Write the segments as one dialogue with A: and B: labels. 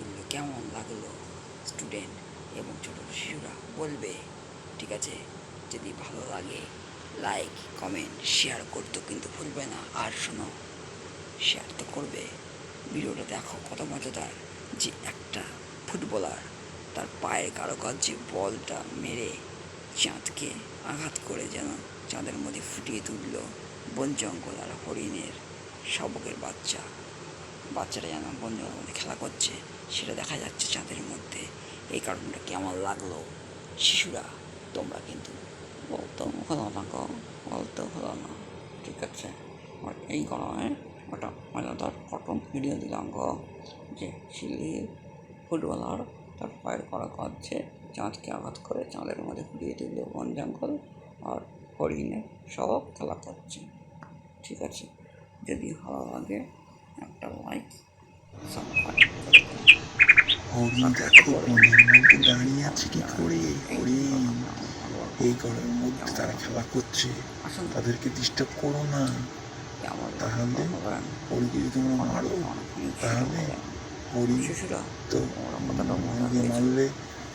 A: ভিডিওগুলো কেমন লাগল স্টুডেন্ট এবং ছোটো শিশুরা বলবে?
B: ঠিক আছে,
A: যদি ভালো
B: লাগে
A: লাইক কমেন্ট শেয়ার করতো কিন্তু ভুলবে না। আর শোনো শেয়ার তো করবে। ভিডিওটা দেখো কত মজাদার। যে একটা ফুটবলার তার পায়ের যে বলটা মেরে চাঁদকে আঘাত করে যেন চাঁদের মধ্যে ফুটিয়ে তুলল বন জঙ্গল আর হরিণের শবকের বাচ্চা। বাচ্চারা যেন বন জঙ্গলের মধ্যে খেলা করছে। সেটা দেখা যাচ্ছে চাঁদের মধ্যে এই কারণটা কেমন লাগল? শিশুরা, তোমরা কিন্তু বলতো ভালো না গো বলতো ভালো না ঠিক আছে? এই গরমে ওটা মজাদার ফটো ভিডিও দিলাম গো, যে শিলির ফুটবলার তার পায়ের করা কাঁদছে চাঁদকে আঘাত করে চাঁদের মধ্যে ফুটিয়ে তুলল বন জঙ্গল আর হরিণে সব খেলা করছে, ঠিক আছে? যদি ভালো লাগে একটা লাইক
C: হরিণ দেখো বনের মধ্যে দাঁড়িয়ে আছে কি করে? হরিণ এই গরমের মধ্যে তারা খেলা করছে। তাদেরকে ডিস্টার্ব করো না। তাহলে হরিণকে যদি তোমরা মারো, তাহলে
A: শিশুরা
C: তো হরিণকে মারলে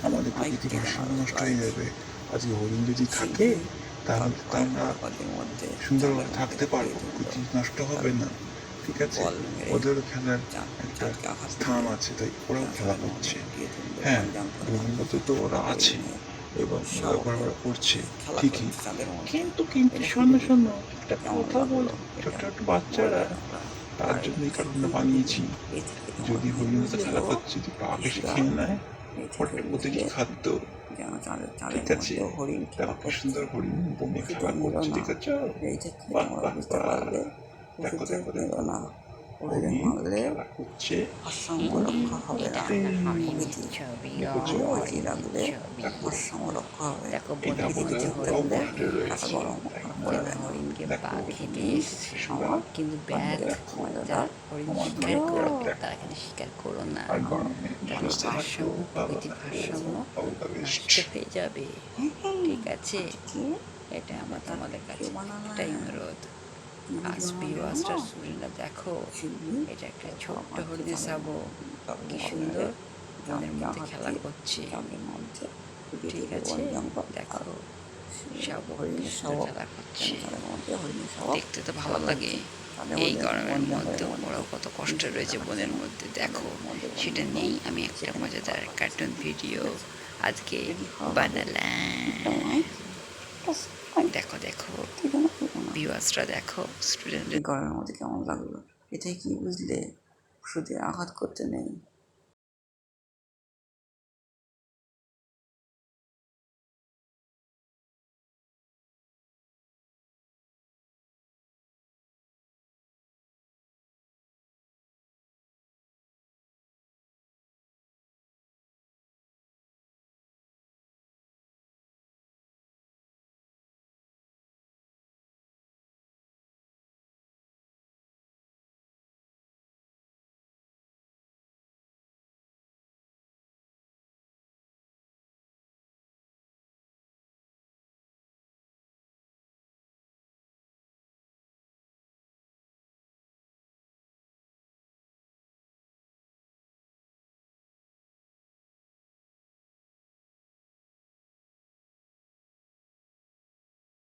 C: আমাদের প্রকৃতি ভারসাম্য নষ্ট হয়ে যাবে। আজকে হরিণ যদি থাকে, তাহলে তো সুন্দরভাবে থাকতে পারব প্রকৃতি নষ্ট হবে না। ঠিক আছে? ওদেরও খেলার একটা স্থান আছে তাই ওরাও খেলা করছে। হ্যাঁ ভূমিগত তো ওরা আছে এবং
A: সব
C: ঘোরাফেরা করছে ঠিকই। কিন্তু কিন্তু শোনো শোনো একটা কথা বল? ছোট ছোট বাচ্চারা তার জন্য এই কারণটা বানিয়েছি। যদি
A: তোমার
C: তো খেলা করছে যদি পা বেশি খেয়ে নেয় ওটা প্রতিটি খাদ্য? ঠিক আছে সুন্দর হরিণ
A: শুধু
C: খেলা করছে ঠিক আছে?
A: না মারলে রক্ষা হবে। না প্রকৃতি রাখলে হবে। গরম
B: কিন্তু ব্যাগ শিকার করো তারা কিন্তু শিকার করো না। ভারসাম্য প্রকৃতির ভারসাম্য. নষ্ট হয়ে যাবে। ঠিক আছে। এটা আমার তোমাদের কাছে এটাই অনুরোধ। আজ স্টুডেন্টরা দেখো এটা একটা ছোট্ট হরিণের সাবো। কি সুন্দর। বনের মধ্যে খেলা করছে। ঠিক আছে? দেখো সব
A: হরিণের
B: সুন্দর খেলা করছে দেখতে তো ভালো লাগে। এই গরমের মধ্যে ওরাও কত কষ্ট রয়েছে বনের মধ্যে দেখো। সেটা নেই আমি একটা মজাদার কার্টুন ভিডিও আজকে বানালাম। দেখো দেখো ভিউয়ার্সরা দেখো
A: স্টুডেন্টের গরমের মধ্যে কেমন লাগল? এটাই কি বুঝলে? ওষুধে আঘাত করতে নেই।